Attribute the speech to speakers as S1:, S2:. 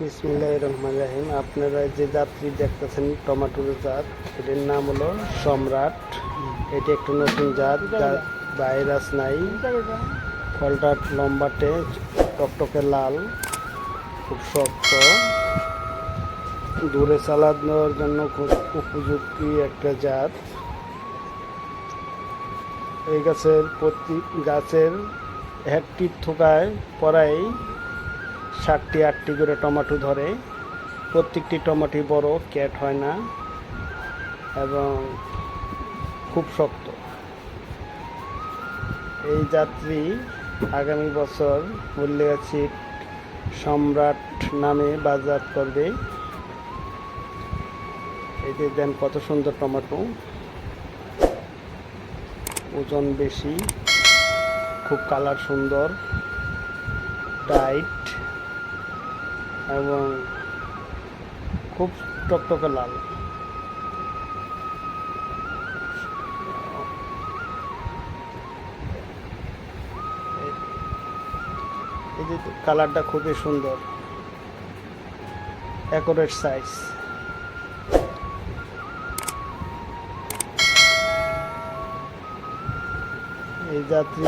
S1: বিসমুল্লাহ রহমান রাহিম আপনারা যে যাত্রী দেখতেছেন, টমেটোর জাত, এটির নাম হলো সম্রাট। এটি একটু নতুন জাত ভাইরাস নাই। ফলটা লম্বাটে, টকটকে লাল, খুব শক্ত। দূরে চালানোর জন্য খুব উপযুক্তি একটা জাত। এই গাছের প্রতি, গাছের একটি থোকায় পরাই সাতটি আটটি করে টমাটো ধরে। প্রত্যেকটি টমেটো বড়, ক্যাট হয় না এবং খুব শক্ত। এই যাত্রী আগামী বছর মূল্যগাছি সম্রাট নামে বাজার করবে। যে দেন কত সুন্দর টমেটো। ওজন বেশি, খুব কালার সুন্দর টাইট এবং খুব টকটকে লাল। এই যে কালারটা খুবই সুন্দর। অ্যাকোরেট সাইজ এই যাত্রী